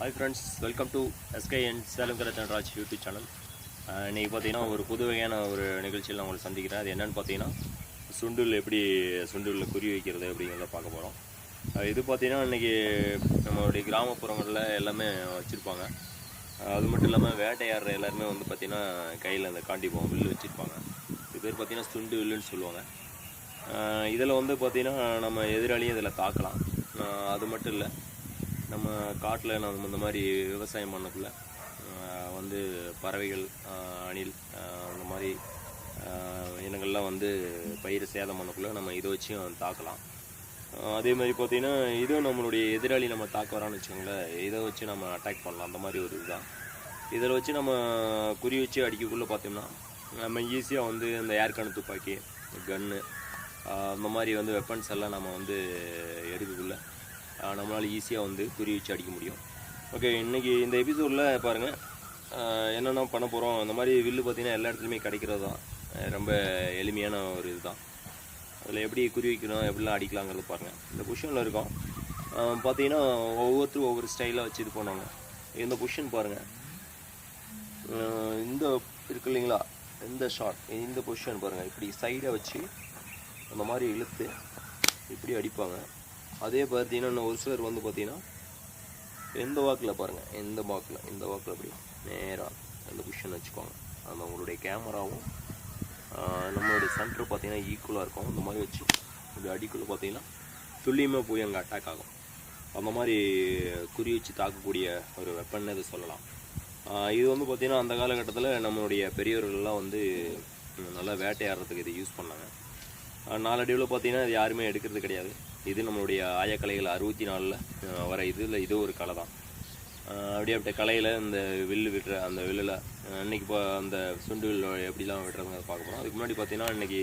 Hi friends welcome to SK and Salem Karathanraj YouTube channel இன்றைக்கி பார்த்தீங்கன்னா ஒரு புது வகையான ஒரு நிகழ்ச்சியில் நான் உங்களை சந்திக்கிறேன். அது என்னென்னு பார்த்தீங்கன்னா சுண்டுல் எப்படி சுண்டுலில் குறி வைக்கிறது அப்படிங்கிறத பார்க்க போகிறோம் இது பார்த்தீங்கன்னா இன்றைக்கி நம்மளுடைய கிராமப்புறங்களில் எல்லாமே வச்சுருப்பாங்க. அது மட்டும் இல்லாமல் வேட்டையாடுற எல்லாருமே வந்து பார்த்திங்கன்னா கையில் அந்த காண்டிப்போம் வில்லு வச்சுருப்பாங்க. இது பேர் பார்த்தீங்கன்னா சுண்டு வில்லுன்னு சொல்லுவாங்க. இதில் வந்து பார்த்திங்கன்னா நம்ம எதிராளியும் இதில் தாக்கலாம். அது மட்டும் இல்லை நம்ம காட்டில் நம்ம இந்த மாதிரி விவசாயம் பண்ணக்குள்ள வந்து பறவைகள் அணில் அந்த மாதிரி இனங்கள்லாம் வந்து பயிர் சேதம் பண்ணக்குள்ள நம்ம இதை வச்சும் தாக்கலாம். அதே மாதிரி பார்த்திங்கன்னா இதுவும் நம்மளுடைய எதிராளி நம்ம தாக்க வரான்னு வச்சுக்கோங்களேன் இதை வச்சு நம்ம அட்டாக் பண்ணலாம். அந்த மாதிரி ஒரு இதுதான். இதில் வச்சு நம்ம குறி வச்சு அடிக்கக்குள்ளே பார்த்தோம்னா நம்ம ஈஸியாக வந்து இந்த ஏர்கன் துப்பாக்கி கன்னு அந்த மாதிரி வந்து வெப்பன்ஸ் எல்லாம் நம்ம வந்து எடுக்கக்குள்ளே நம்மளால் ஈஸியாக வந்து குறி வச்சு அடிக்க முடியும். ஓகே இன்றைக்கி இந்த எபிசோடில் பாருங்கள் என்னென்ன பண்ண போகிறோம் இந்த மாதிரி வில்லு பார்த்திங்கன்னா எல்லா இடத்துலையுமே கிடைக்கிறது தான். ரொம்ப எளிமையான ஒரு இதுதான். அதில் எப்படி குறி வைக்கணும் எப்படிலாம் அடிக்கலாங்கிறது பாருங்கள் இந்த பொசிஷனில் இருக்கோம். பார்த்தீங்கன்னா ஒவ்வொருத்தரும் ஒவ்வொரு ஸ்டைலாக வச்சு இது பண்ணுவாங்க. இந்த பொஷன் பாருங்கள் இந்த இருக்கு இல்லைங்களா? இந்த ஷாட் இந்த பொஷன் பாருங்கள் இப்படி சைடை வச்சு அந்த மாதிரி இழுத்து இப்படி அடிப்பாங்க. அதே பார்த்தீங்கன்னா இன்னும் ஒரு சிலர் வந்து பார்த்தீங்கன்னா எந்த வாக்கில் பாருங்கள் எந்த வாக்கில் இந்த வாக்கில் அப்படி நேராக அந்த பொசிஷன் வச்சுக்கோங்க. அந்த உங்களுடைய கேமராவும் நம்மளுடைய சென்டர் பார்த்தீங்கன்னா ஈக்குவலாக இருக்கும். அந்த மாதிரி வச்சு இப்படி அடிக்குள்ள பார்த்தீங்கன்னா துல்லியமாக போய் அங்கே அட்டாக் ஆகும். அந்த மாதிரி குறி வச்சு தாக்கக்கூடிய ஒரு வெப்பன் இது சொல்லலாம். இது வந்து பார்த்திங்கன்னா அந்த காலகட்டத்தில் நம்மளுடைய பெரியவர்கள்லாம் வந்து நல்லா வேட்டையாடுறதுக்கு இதை யூஸ் பண்ணாங்க. நாலடிவில் நாளடைவில் பார்த்தீங்கன்னா இது யாருமே எடுக்கிறது கிடையாது. இது நம்மளுடைய ஆயக்கலைகள் அறுபத்தி நாலில் வர இதில் இது ஒரு கலை தான். அப்படியே அப்படியே கலையில் இந்த வில்லு விடுற அந்த வில்லில் அன்னைக்கு இப்போ அந்த சுண்டு வில் எப்படிலாம் விடுறதுங்க பார்க்க போகிறோம் அதுக்கு முன்னாடி பார்த்தீங்கன்னா இன்னைக்கு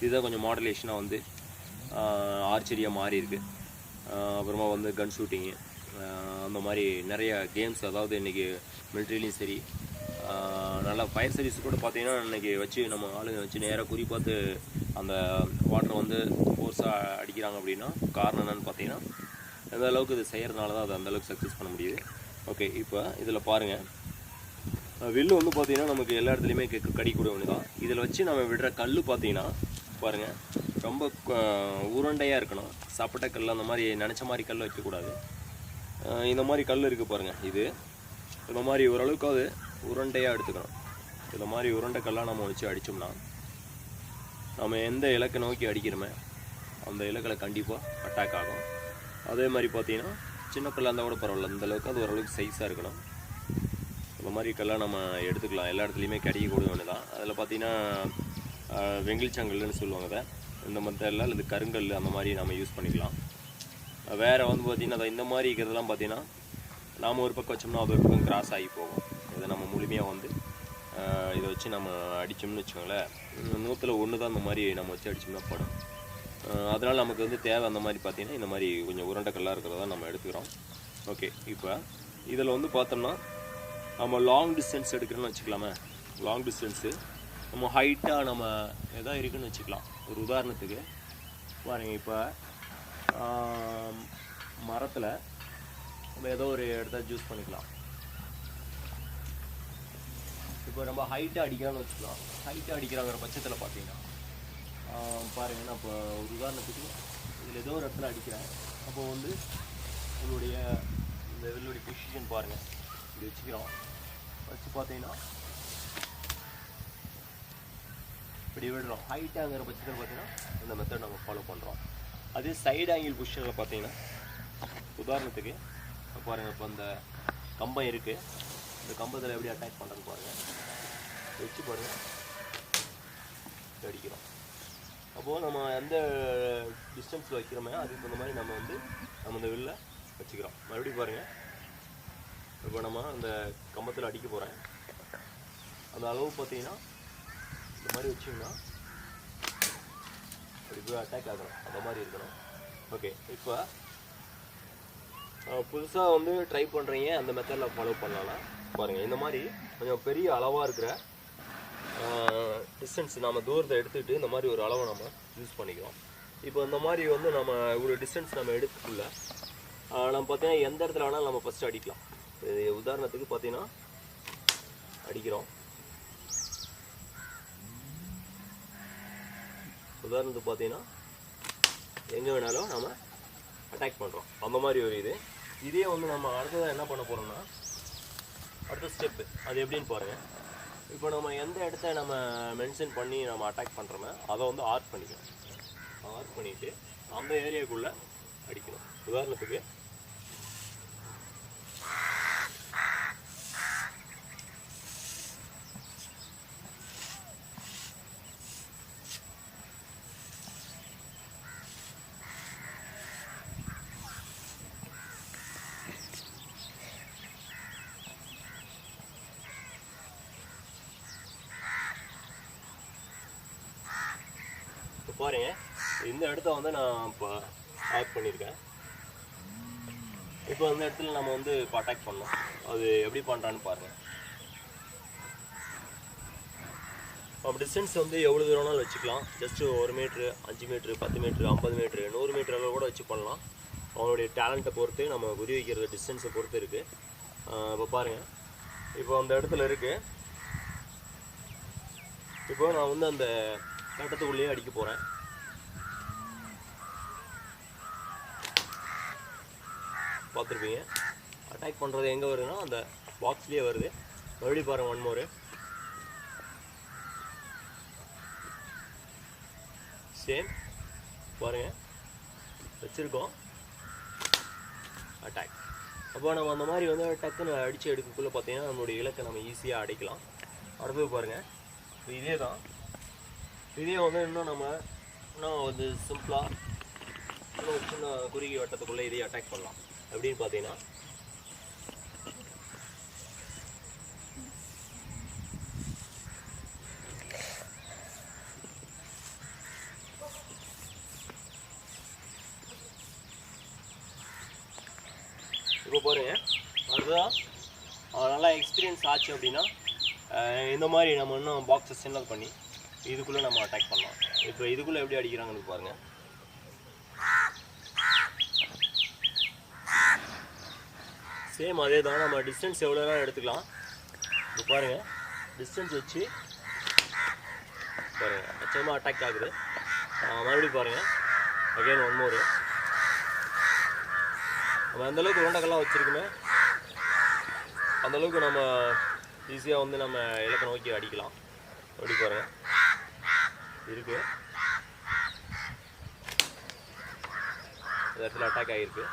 இதுதான் கொஞ்சம் மாடலேஷனாக வந்து ஆர்ச்சரியாக மாறி இருக்குது அப்புறமா வந்து கன் ஷூட்டிங்கு அந்த மாதிரி நிறைய கேம்ஸ் அதாவது இன்றைக்கி மிலிட்ரிலையும் சரி நல்லா ஃபயர் சர்வீஸ் கூட பார்த்தீங்கன்னா இன்றைக்கி வச்சு நம்ம ஆளுங்க வச்சு நேராக குறி பார்த்து அந்த வாட்டர் வந்து அடிக்கிறாங்க அப்படின்னா காரணம் என்னன்னு பார்த்தீங்கன்னா எந்த அளவுக்கு இது செய்கிறதுனால தான் அது அந்தளவுக்கு சக்ஸஸ் பண்ண முடியுது. ஓகே இப்போ இதில் பாருங்கள் வில்லு வந்து பார்த்தீங்கன்னா நமக்கு எல்லா இடத்துலையுமே கெ- கடிக்கூடிய ஒன்று தான் இதில் வச்சு நம்ம விடுற கல் பார்த்தீங்கன்னா பாருங்கள் ரொம்ப உருண்டையாக இருக்கணும். சப்பட்டை கல் அந்த மாதிரி நினச்ச மாதிரி கல் வைக்கக்கூடாது. இந்த மாதிரி கல் இருக்குது பாருங்கள் இது. இந்த மாதிரி ஓரளவுக்கு அது உருண்டையாக எடுத்துக்கணும். இந்த மாதிரி உருண்டை கல்லாக நம்ம வச்சு அடித்தோம்னா நம்ம எந்த இலக்கை நோக்கி அடிக்கிறோமே அந்த இலக்களை கண்டிப்பாக அட்டாக் ஆகும். அதே மாதிரி பார்த்தீங்கன்னா சின்ன கல்லாக இருந்தால் கூட பரவாயில்ல. இந்த அளவுக்கு அது ஓரளவுக்கு சைஸாக இருக்கணும். இந்த மாதிரி கல்லாக நம்ம எடுத்துக்கலாம். எல்லா இடத்துலையுமே கிடைக்கக்கூடிய ஒன்று தான் அதில் பார்த்தீங்கன்னா ஆஹ், சொல்லுவாங்க அதை. இந்த மெத்தடில் அல்லது கருங்கல் அந்த மாதிரி நம்ம யூஸ் பண்ணிக்கலாம். வேறு வந்து பார்த்திங்கன்னா அதை இந்த மாதிரி இருக்கிறதெல்லாம் பார்த்தீங்கன்னா நாம் ஒரு பக்கம் வச்சோம்னா அது ஒரு பக்கம் கிராஸ் ஆகி போகும். இதை நம்ம முழுமையாக வந்து இதை வச்சு நம்ம அடித்தோம்னு வச்சுக்கோங்களேன். நூற்றில் ஒன்று தான் இந்த மாதிரி நம்ம வச்சு அடித்தோம்னா படும் அதனால் நமக்கு வந்து தேவை அந்த மாதிரி பார்த்தீங்கன்னா இந்த மாதிரி கொஞ்சம் உருண்டைக்கல்லாக இருக்கிறத இருக்கிறதா நம்ம எடுத்துக்கிறோம். ஓகே இப்போ இதில் வந்து பார்த்தோம்னா நம்ம லாங் டிஸ்டன்ஸ் எடுக்கிறோன்னு வச்சுக்கலாமே. லாங் டிஸ்டன்ஸு நம்ம ஹைட்டாக நம்ம எதா இருக்குன்னு வச்சுக்கலாம். ஒரு உதாரணத்துக்கு பாருங்க இப்போ மரத்தில் நம்ம ஏதோ ஒரு இடத்த ஜூஸ் பண்ணிக்கலாம். இப்போ நம்ம ஹைட்டாக அடிக்கிறோம்னு வச்சுக்கலாம். ஹைட்டாக அடிக்கிறாங்கிற பட்சத்தில் பார்த்தீங்கன்னா பாருங்கள் நான் இப்போ ஒரு உதாரணத்துக்கு இதில் ஏதோ ஒரு இடத்துல அடிக்கிறேன். அப்போ வந்து உங்களுடைய இந்த வில்லுடைய பொசிஷன் பாருங்கள் இப்படி வச்சுக்கிறோம். வச்சு பார்த்தீங்கன்னா இப்படி விடுறோம். ஹைட்டாங்கிற பட்சத்தில் பார்த்தீங்கன்னா இந்த மெத்தட் நம்ம ஃபாலோ பண்ணுறோம் அதே சைடு ஆங்கிள் பொசிஷனில் பார்த்தீங்கன்னா உதாரணத்துக்கு பாருங்கள் இப்போ இந்த கம்பம் இருக்குது இந்த கம்பத்தில் எப்படி அட்டாக் பண்ணுறேன்னு பாருங்கள் வச்சு பாருங்கள் அடிக்கிறோம். அப்போது நம்ம எந்த டிஸ்டன்ஸில் வைக்கிறோமே அதுக்கு தகுந்த மாதிரி நம்ம வந்து நம்ம இந்த வில்ல வச்சுக்கிறோம். மறுபடியும் பாருங்கள் இப்போ நம்ம அந்த கம்பத்தில் அடிக்க போகிறேன் அந்த அளவு பார்த்தீங்கன்னா இந்த மாதிரி வச்சிங்கன்னா அப்படி போய் அட்டாக் ஆகணும். அந்த மாதிரி இருக்கணும். ஓகே இப்போ புதுசாக வந்து ட்ரை பண்ணுறீங்க அந்த மெத்தடில் ஃபாலோ பண்ணலாம். பாருங்கள் இந்த மாதிரி கொஞ்சம் பெரிய அளவாக இருக்கிற டிஸ்டன்ஸ் நம்ம தூரத்தை எடுத்துக்கிட்டு இந்த மாதிரி ஒரு அளவை நம்ம யூஸ் பண்ணிக்கிறோம். இப்போ இந்த மாதிரி வந்து நம்ம ஒரு டிஸ்டன்ஸ் நம்ம எடுத்துக்குள்ள நம்ம பார்த்தீங்கன்னா எந்த இடத்துல வேணாலும் நம்ம ஃபஸ்ட்டு அடிக்கலாம். இது உதாரணத்துக்கு பார்த்தீங்கன்னா அடிக்கிறோம். உதாரணத்துக்கு பார்த்தீங்கன்னா எங்கே வேணாலும் நம்ம அட்டாக் பண்ணுறோம் அந்த மாதிரி ஒரு இது. இதே வந்து நம்ம அடுத்ததாக என்ன பண்ண போகிறோம்னா அடுத்த ஸ்டெப்பு அது எப்படின்னு பாருங்கள் இப்போ நம்ம எந்த இடத்த நம்ம மென்ஷன் பண்ணி நம்ம அட்டாக் பண்ணுறோமோ அதை வந்து ஆர்க் பண்ணிக்கணும் ஆர்க் பண்ணிவிட்டு அந்த ஏரியாக்குள்ளே அடிக்கணும். உதாரணத்துக்கு பாருங்க. இந்த இடத்த வந்து நான் இப்போ ஆர்க் பண்ணியிருக்கேன் இப்போ அந்த இடத்துல நம்ம வந்து இப்போ அட்டாக் பண்ணோம் அது எப்படி பண்ணுறான்னு பாருங்கள் அப்போ டிஸ்டன்ஸ் வந்து எவ்வளோ தூரம்னாலும் வச்சுக்கலாம். ஜஸ்ட்டு ஒரு மீட்ரு அஞ்சு மீட்ரு பத்து மீட்ரு ஐம்பது மீட்ரு நூறு மீட்ரு அளவு கூட வச்சு பண்ணலாம். அவனுடைய டேலண்ட்டை பொறுத்து நம்ம குறி வைக்கிற டிஸ்டன்ஸை பொறுத்து இருக்குது இப்போ பாருங்கள் இப்போ அந்த இடத்துல இருக்குது இப்போ நான் வந்து அந்த கட்டத்துக்குள்ளேயே அடிக்க போகிறேன் பார்த்துருப்பீங்க. அட்டாக் பண்ணுறது எங்கே வருதுன்னா அந்த பாக்ஸ்லேயே வருது. மறுபடியும் பாருங்கள் ஒன் மோரு சேம் பாருங்கள் வச்சுருக்கோம். அட்டாக் அப்போ நம்ம அந்த மாதிரி வந்து டக்குன்னு அடித்து எடுக்கக்குள்ளே பார்த்தீங்கன்னா நம்மளுடைய இலக்கை நம்ம ஈஸியாக அடைக்கலாம். அடுத்தது பாருங்கள் இதே தான் இதே வந்து இன்னும் நம்ம இன்னும் வந்து சிம்பிளாக இன்னும் சின்ன குறுகிய வட்டத்துக்குள்ளே இதையே அட்டாக் பண்ணலாம். அப்படின்னு பார்த்தீங்கன்னா இப்போ பாருங்க அதுதான் நல்லா எக்ஸ்பீரியன்ஸ் ஆச்சு அப்படின்னா இந்த மாதிரி நம்ம இன்னும் பாக்ஸை சின்னல் பண்ணி இதுக்குள்ளே நம்ம அட்டாக் பண்ணலாம். இப்போ இதுக்குள்ளே எப்படி அடிக்கிறாங்கன்னு பாருங்கள் சேம் அதே தான். நம்ம டிஸ்டன்ஸ் எவ்வளோ வேணாலும் எடுத்துக்கலாம். இப்போ பாருங்கள் டிஸ்டன்ஸ் வச்சு பாருங்கள் நிச்சயமாக அட்டாக் ஆகுது. மறுபடியும் பாருங்க. அகைன் ஒன் மோர் நம்ம அந்தளவுக்கு உருண்டைக்கெல்லாம் வச்சுருக்குமே அந்த அளவுக்கு நம்ம ஈஸியாக வந்து நம்ம இலக்கை நோக்கி அடிக்கலாம். அப்படி பாருங்கள் இருக்கு. இந்த இடத்துல அட்டாக் ஆகிருக்கு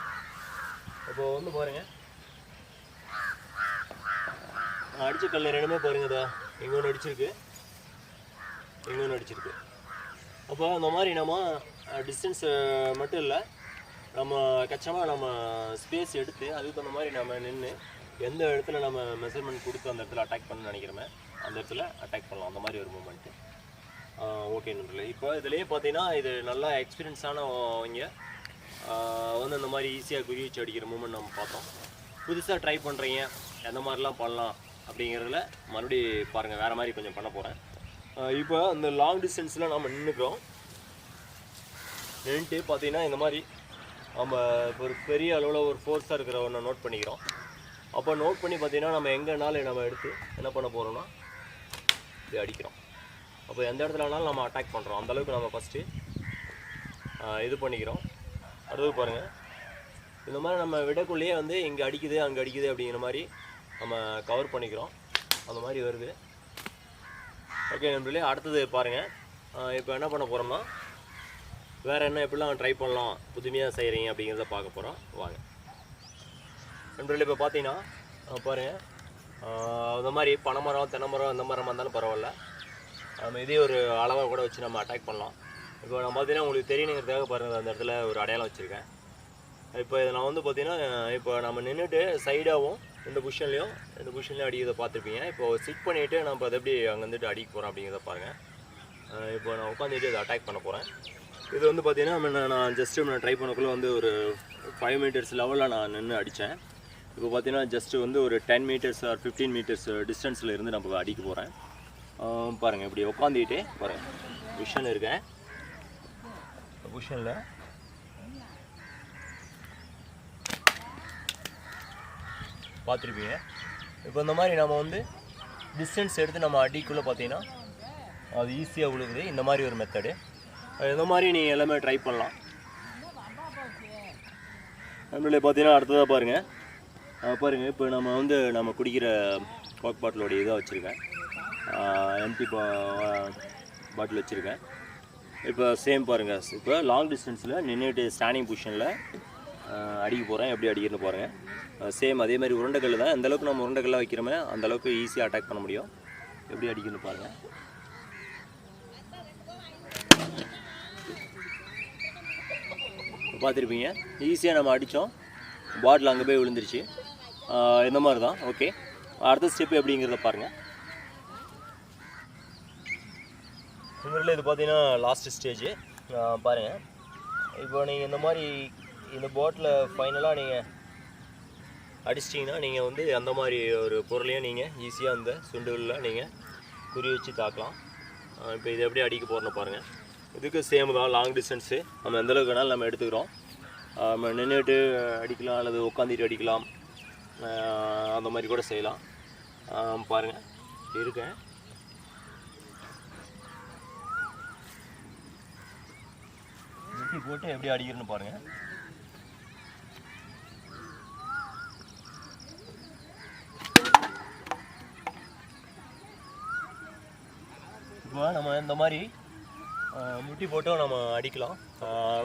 இப்போ வந்து போகிறேங்க நான் கல் ரெண்டுமே பாருங்க இதோ இங்கே ஒன்று அடிச்சிருக்கு. எங்கே ஒன்று அடிச்சிருக்கு. அப்போ அந்த மாதிரி நம்ம டிஸ்டன்ஸ் மட்டும் இல்லை. நம்ம கச்சமாக நம்ம ஸ்பேஸ் எடுத்து அதுக்கு தகுந்த மாதிரி நம்ம நின்று எந்த இடத்துல நம்ம மெஷர்மெண்ட் கொடுத்து அந்த இடத்துல அட்டாக் பண்ணணும்னு நினைக்கிறோமே அந்த இடத்துல அட்டாக் பண்ணலாம். அந்த மாதிரி ஒரு மூமெண்ட்டு ஓகே நண்பர்களே. இப்போ இதுலேயே பார்த்தீங்கன்னா இது நல்லா எக்ஸ்பீரியன்ஸானவங்க வந்து அந்த மாதிரி ஈஸியாக குதி வச்சு அடிக்கிற மூமெண்ட் நம்ம பார்த்தோம். புதுசாக ட்ரை பண்ணுறீங்க எந்த மாதிரிலாம் பண்ணலாம் அப்படிங்கிறதுல மறுபடி பாருங்கள் வேறு மாதிரி கொஞ்சம் பண்ண போகிறேன் இப்போ அந்த லாங் டிஸ்டன்ஸில் நம்ம நின்றுக்கிறோம் நின்றுட்டு பார்த்தீங்கன்னா இந்த மாதிரி நம்ம ஒரு பெரிய அளவில் ஒரு ஃபோர்ஸாக இருக்கிற ஒன்று நோட் பண்ணிக்கிறோம். அப்போ நோட் பண்ணி பார்த்தீங்கன்னா நம்ம எங்கேனாலும் நம்ம எடுத்து என்ன பண்ண போகிறோம்னா இது அடிக்கிறோம். அப்போ எந்த இடத்துல வேணாலும் நம்ம அட்டாக் பண்ணுறோம் அந்தளவுக்கு நம்ம ஃபஸ்ட்டு இது பண்ணிக்கிறோம். அடுத்தது பாருங்கள் இந்த மாதிரி நம்ம விடக்குள்ளேயே வந்து இங்கே அடிக்குது அங்கே அடிக்குது அப்படிங்கிற மாதிரி நம்ம கவர் பண்ணிக்கிறோம். அந்த மாதிரி வருது. ஓகே நண்பர்களே அடுத்தது பாருங்கள் இப்போ என்ன பண்ண போகிறோம்னா வேறு என்ன எப்படிலாம் ட்ரை பண்ணலாம் புதுமையாக செய்கிறீங்க அப்படிங்கிறத பார்க்க போகிறோம் வாங்க. நண்பர்களே இப்போ பார்த்தீங்கன்னா பாருங்கள் இந்த மாதிரி பனைமரம் தென்னைமரம் இந்த மரமாக இருந்தாலும் பரவாயில்ல. நம்ம இதே ஒரு அளவாக கூட வச்சு நம்ம அட்டாக் பண்ணலாம். இப்போ நான் பார்த்தீங்கன்னா உங்களுக்கு தெரியணுங்கிறதுக்காக பாருங்கள் அந்த இடத்துல ஒரு அடையாளம் வச்சுருக்கேன். இப்போ இதை நான் வந்து பார்த்தீங்கன்னா இப்போ நம்ம நின்றுட்டு சைடாகவும் இந்த பொசிஷன்லையும் இந்த பொசிஷன்லையும் அடிக்கிறத பார்த்துருப்பீங்க. இப்போ சிக் பண்ணிவிட்டு நம்ம அதை எப்படி அங்கே வந்துட்டு அடிக்க போகிறோம் அப்படிங்கிறத பாருங்கள் இப்போ நான் உட்காந்துட்டு இதை அட்டாக் பண்ண போகிறேன் இது வந்து பார்த்தீங்கன்னா நான் ஜஸ்ட்டு நான் ட்ரை பண்ணக்குள்ளே வந்து ஒரு ஃபைவ் மீட்டர்ஸ் லெவலில் நான் நின்று அடித்தேன் இப்போ பார்த்தீங்கன்னா ஜஸ்ட்டு வந்து ஒரு ten meters or fifteen meters டிஸ்டன்ஸில் இருந்து நம்ம அடிக்க போகிறேன் பாருங்கள் இப்படி உட்காந்துக்கிட்டே பாருங்கள் பொசிஷன் இருக்கேன். பொசிஷனில் பார்த்துருப்பீங்க. இப்போ இந்த மாதிரி நம்ம வந்து டிஸ்டன்ஸ் எடுத்து நம்ம அடிக்குள்ளே பார்த்தீங்கன்னா அது ஈஸியாக விழுகுது இந்த மாதிரி ஒரு மெத்தடு இந்த மாதிரி நீங்கள் எல்லாமே ட்ரை பண்ணலாம். நம்மளே பார்த்தீங்கன்னா அடுத்ததாக பாருங்கள் பாருங்கள் இப்போ நம்ம வந்து நம்ம குடிக்கிற கோக் பாட்டிலோடைய இதாக வச்சுருக்கேன். எம்டி பா பாட்டில் வச்சுருக்கேன். இப்போ சேம் பாருங்கள் இப்போ லாங் டிஸ்டன்ஸில் நின்றுட்டு ஸ்டாண்டிங் பொசிஷனில் அடிக்க போகிறேன் எப்படி அடிக்கிறன்னு பாருங்கள் சேம் அதே மாதிரி உருண்டைக்கல் தான் எந்த அளவுக்கு நம்ம உருண்டைக்கல்லாம் வைக்கிறோமே அந்த அளவுக்கு ஈஸியாக அட்டாக் பண்ண முடியும். எப்படி அடிக்கணும்னு பாருங்கள் பார்த்துருப்பீங்க ஈஸியாக நம்ம அடித்தோம் பாட்டில் அங்கே போய் விழுந்துருச்சு. இந்த மாதிரி தான் ஓகே அடுத்த ஸ்டெப் எப்படிங்கிறத பாருங்கள் இதில் இது பார்த்தீங்கன்னா லாஸ்ட் ஸ்டேஜ் பாருங்கள் இப்போ நீங்கள் இந்த மாதிரி இந்த போட்டில் ஃபைனலாக நீங்கள் அடிச்சிட்டிங்கன்னா நீங்கள் வந்து அந்த மாதிரி ஒரு பொருளையும் நீங்கள் ஈஸியாக அந்த சுண்டுகளில் நீங்கள் குறி வச்சு தாக்கலாம். இப்போ இது எப்படி அடிக்க போகிறோன்னு பாருங்கள் இதுக்கு சேம் தான் லாங் டிஸ்டன்ஸு நம்ம எந்தளவுக்கு வேணாலும் நம்ம எடுத்துக்கிறோம். நம்ம நின்றுட்டு அடிக்கலாம் அல்லது உட்காந்துட்டு அடிக்கலாம். அந்த மாதிரி கூட செய்யலாம். பாருங்கள் இருக்கேன். வெட்டி போட்டு எப்படி அடிக்கிறன்னு பாருங்க. இப்போ நம்ம இந்த மாதிரி முட்டி போட்டும் நம்ம அடிக்கலாம்.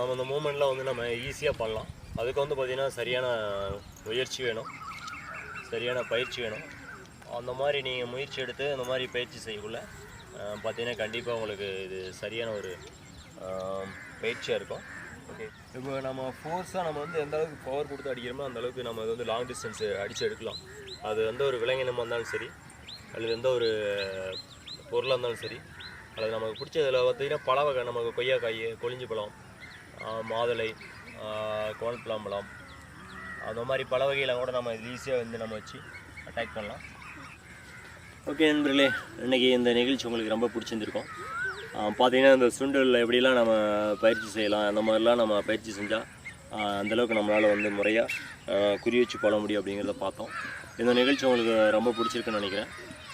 நம்ம இந்த மூமெண்ட்லாம் வந்து நம்ம ஈஸியாக பண்ணலாம். அதுக்கு வந்து பார்த்திங்கன்னா சரியான முயற்சி வேணும். சரியான பயிற்சி வேணும். அந்த மாதிரி நீங்கள் முயற்சி எடுத்து அந்த மாதிரி பயிற்சி செய்யக்குள்ள பார்த்திங்கன்னா பார்த்தீங்கன்னா கண்டிப்பாக உங்களுக்கு இது சரியான ஒரு பயிற்சியாக இருக்கும். ஓகே இப்போ நம்ம ஃபோர்ஸாக நம்ம வந்து எந்த அளவுக்கு பவர் கொடுத்து அடிக்கிறோமோ அந்த அளவுக்கு நம்ம வந்து லாங் டிஸ்டன்ஸ் அடித்து எடுக்கலாம். அது எந்த ஒரு விலங்கினமாக இருந்தாலும் சரி அல்லது எந்த ஒரு பொருளாக இருந்தாலும் சரி அல்லது நமக்கு பிடிச்சதில் பார்த்தீங்கன்னா பல வகை நமக்கு கொய்யாக்காய் கொளிஞ்சி பழம் மாதுளை மாதுளை கோல்பழம்பழம் அந்த மாதிரி பல வகையில் கூட நம்ம ஈஸியாக வந்து நம்ம வச்சு அட்டாக் பண்ணலாம். ஓகே நண்பர்களே இன்றைக்கி இந்த நிகழ்ச்சி உங்களுக்கு ரொம்ப பிடிச்சிருந்துருக்கும். பார்த்தீங்கன்னா இந்த சுண்டலில் எப்படிலாம் நம்ம பயிற்சி செய்யலாம் அந்த மாதிரிலாம் நம்ம பயிற்சி செஞ்சால் அந்தளவுக்கு நம்மளால் வந்து முறையாக குறி வச்சு போட முடியும் அப்படிங்கிறத பார்த்தோம். இந்த நிகழ்ச்சி உங்களுக்கு ரொம்ப பிடிச்சிருக்குன்னு நினைக்கிறேன்.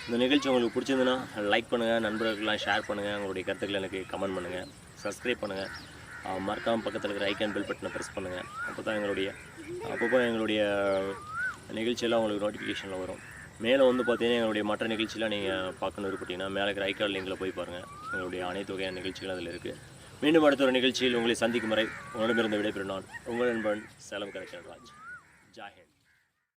இந்த நிகழ்ச்சி உங்களுக்கு பிடிச்சிருந்துன்னா லைக் பண்ணுங்கள் நண்பர்கள்லாம் ஷேர் பண்ணுங்கள் உங்களுடைய கருத்துக்களை எனக்கு கமெண்ட் பண்ணுங்கள் சப்ஸ்கிரைப் பண்ணுங்கள் மறக்காமல் பக்கத்தில் இருக்கிற ஐக்கான் பெல் பட்டனை ப்ரெஸ் பண்ணுங்கள் அப்போ தான் எங்களுடைய அப்பப்போ எங்களுடைய நிகழ்ச்சியெல்லாம் உங்களுக்கு நோட்டிஃபிகேஷனில் வரும். மேலே வந்து பார்த்தீங்கன்னா எங்களுடைய மற்ற நிகழ்ச்சியெலாம் நீங்கள் பார்க்கணும் இருப்பீங்கன்னா மேலே இருக்கிற ஐக்கான் லிங்கில் போய் பாருங்கள் எங்களுடைய அனைத்து வகையான நிகழ்ச்சிகள் அதில் இருக்குது மீண்டும் அடுத்த ஒரு நிகழ்ச்சியில் உங்களை சந்திக்கும் வரை உங்களிடமிருந்து விடைபெறும் நான் உங்கள் நண்பன் சேலம் கலெக்டர் ராஜ். ஜாஹிந்த்